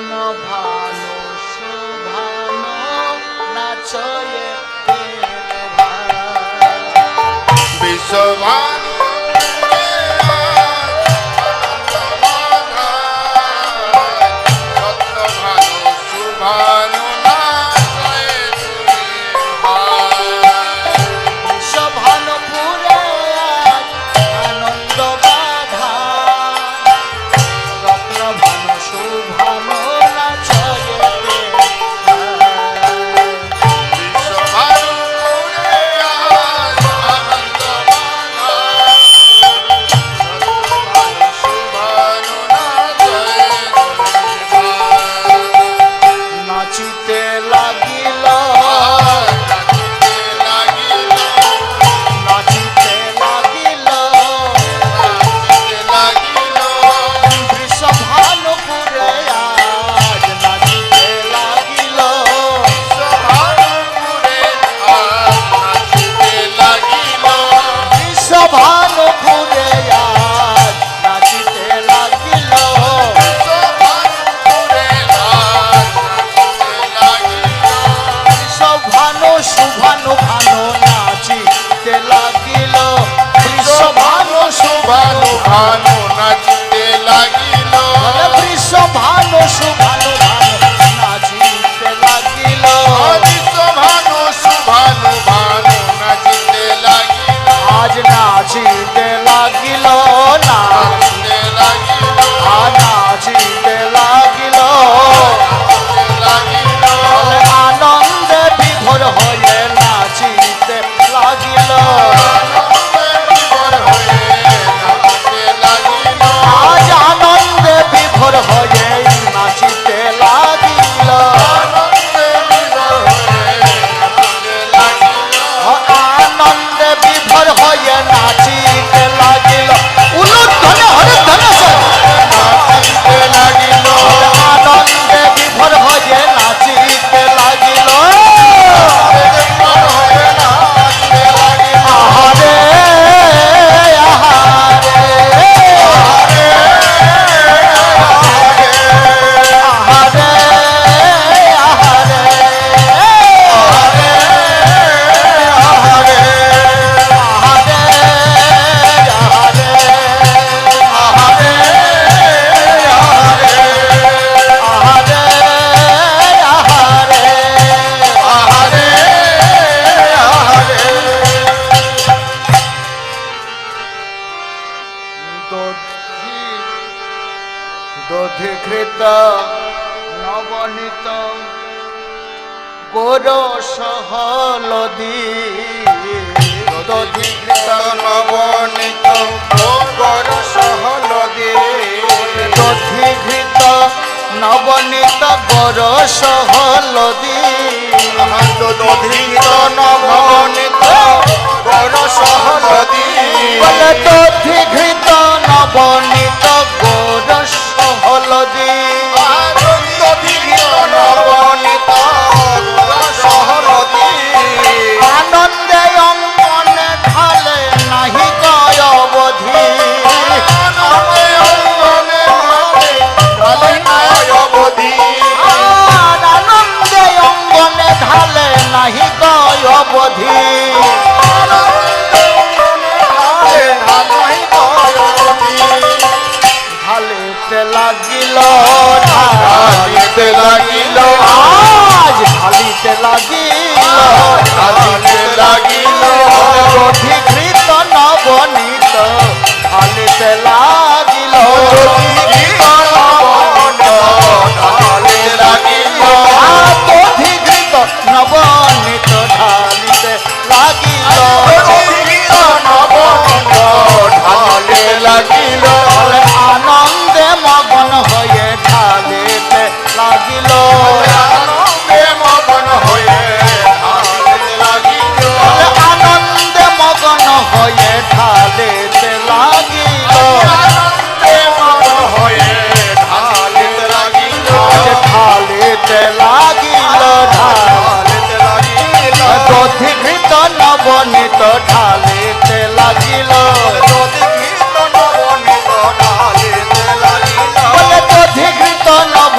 ভালো শোভানো নাচয়ে বিশ্বভান भानु भानु নবনীত মোর সহল নবনীত বর সহল নবনীত বর সহল নবনীত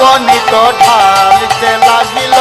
গণিত ঢালতে লাগিল।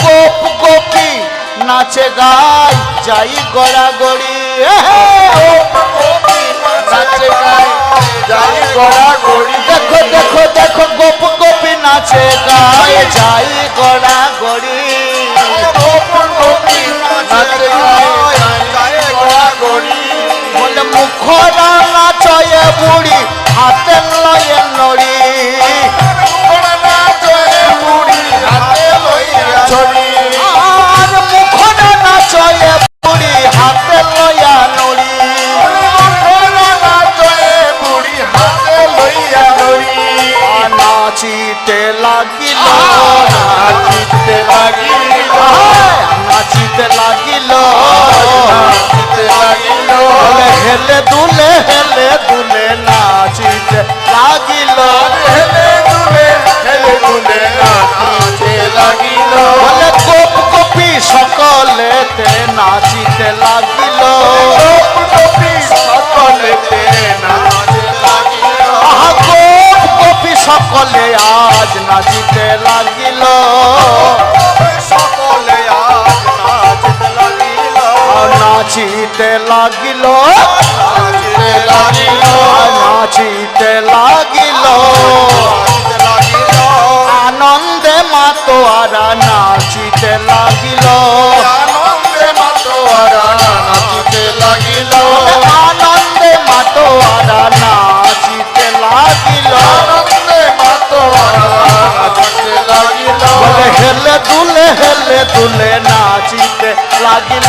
গোপ গোপী নাচে গাই যাই গড়া। গড়ি নাচে গাই যাই গড়া গড়ি। দেখো দেখো দেখো গোপ গোপী নাচে গাই যাই গড়া। গড়ি গোপ গোপী নাচে গাই যাই গড়া। গড়ি মুখরা নাচয়ে বুড়ি হাতে লয়ে নড়ি আর মুখরা নাচয়ে বুড়ি হাতে লয়া নড়ি নাচিতে লাগিল নাচিতে লাগিল। নাচিতে লাগিল বলে হেলে দুলে লাগিল হেলে দুলে হেলে দুলে নাচিতে লাগিল। বলে কোপ কপি সকলেতে নাচিতে লাগিল। কোপ কপি সকলেতে সকলে আজ নাচিতে লাগিল। আর নাচিতে লাগিল। আর নাচিতে লাগিল। আনন্দে মাতোয়ারা নাচিতে লাগিল। আনন্দে মাতোয়ারা নাচিতে লাগিল। বলে হেলে দুলে হেলে দুলে নাচিতে লাগিল।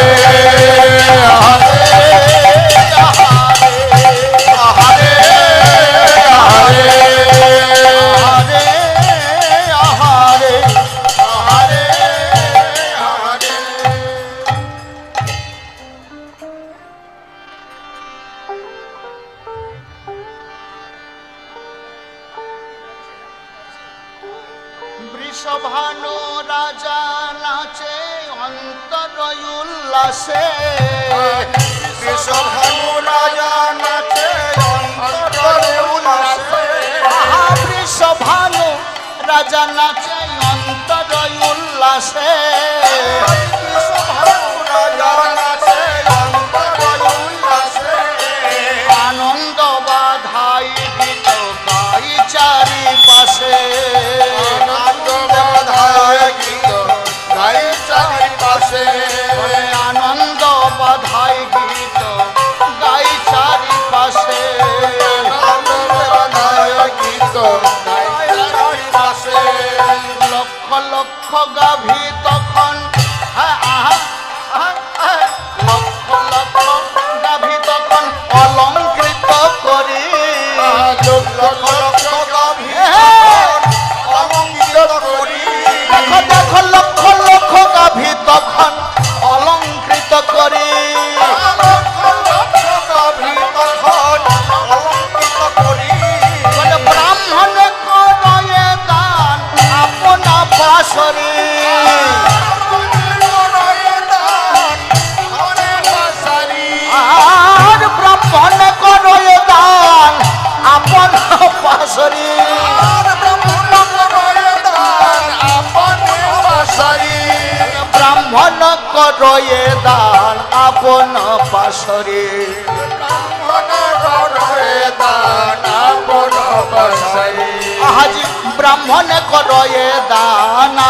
ơi লক্ষ গভীর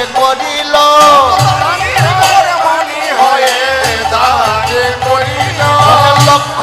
যে করিল। লক্ষ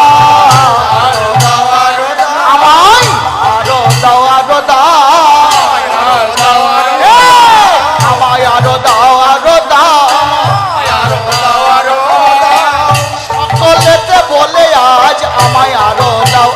আমায় আরো দাও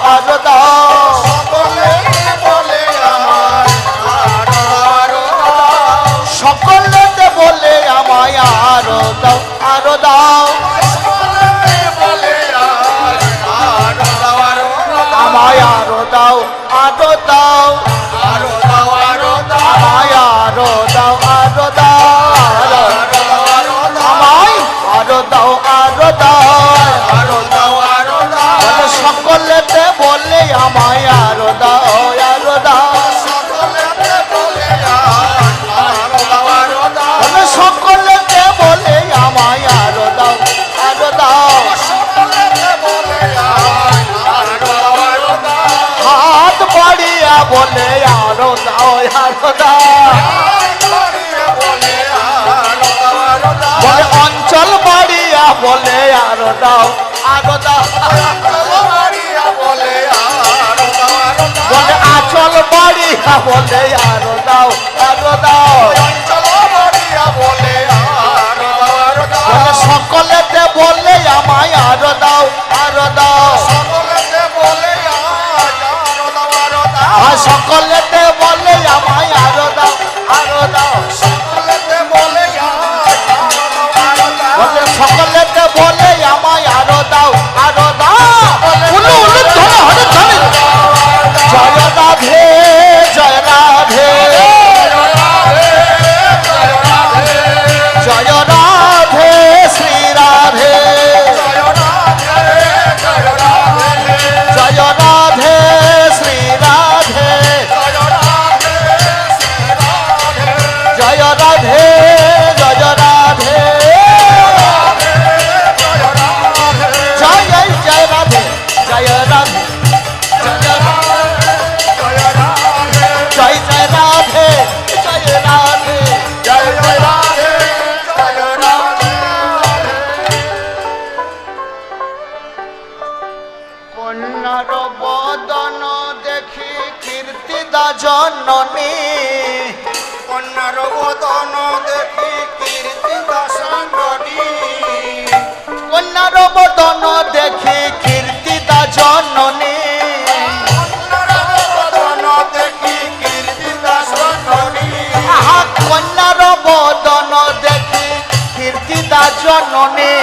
বলে আরও দাও আরও দাও অঞ্চল বাড়িয়া বলে আরও দাও আরও দাও বলে আচল বাড়িয়া বলে আরও দাও আরও দাও সকলেতে বলে আমায় আরও দাও আরও দাও সকলেতে বলে আমায় আরও দাও আরও দাও। কন্যার বদন দেখি কীর্তিদা জননী। কন্যার বদন দেখি কীর্তিদা জননী। কন্যার বদন দেখি কীর্তি দাসাঙ্গনী আহা কন্যার বদন দেখি কীর্তিদা জননী।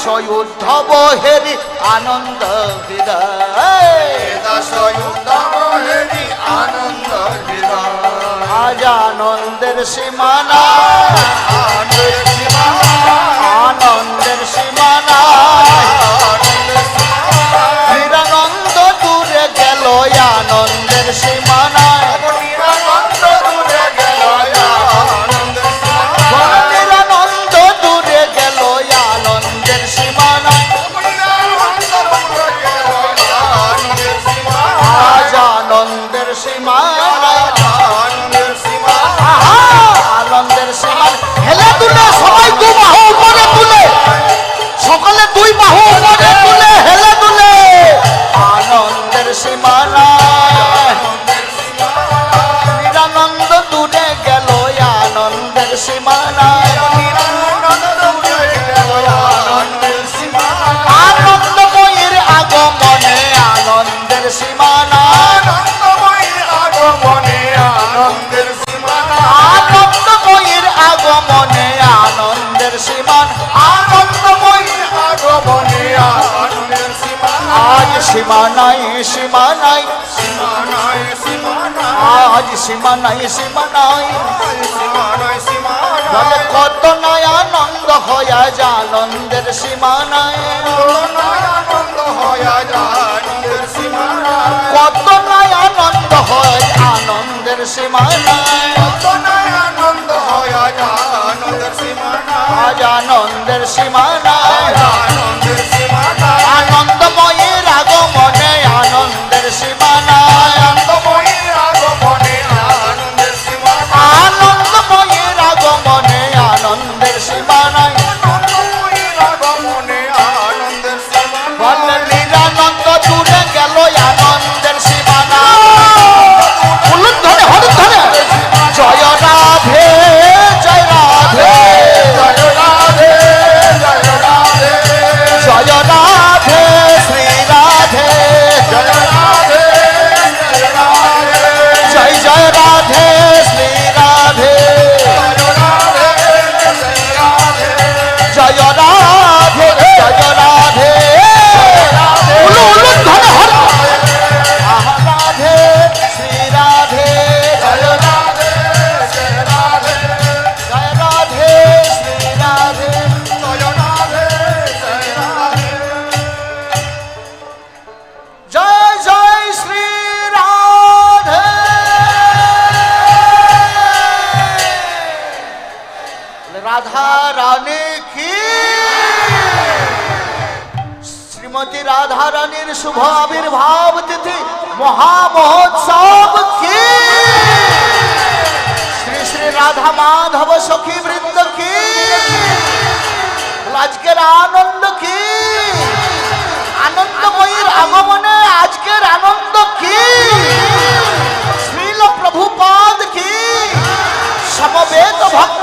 এ দাস উদ্ধব হেরি আনন্দ হৃদয় আনন্দ হৃদয় আজ আনন্দের সীমানা। আনন্দের সীমানা। নিরানন্দ আনন্দময়ীর আগমনে আনন্দের সীমানায় আনন্দময়ীর আগমনে আনন্দের সীমান। আনন্দময়ী আজ সীমানায় সীমানায়। আজ সীমানায় সীমানায়। বলে কত নয় আনন্দ হয়া যা আনন্দের সীমানায়। কত নয় আনন্দ হয় আনন্দের সীমানায়। আজ আনন্দের সীমানায়। মাধব সখী বৃন্দ কি? আজকের আনন্দ কি? আনন্দময়ীর আগমনে আজকের আনন্দ কি? শ্রীল প্রভুপাদ কি? সমবেত ভক্ত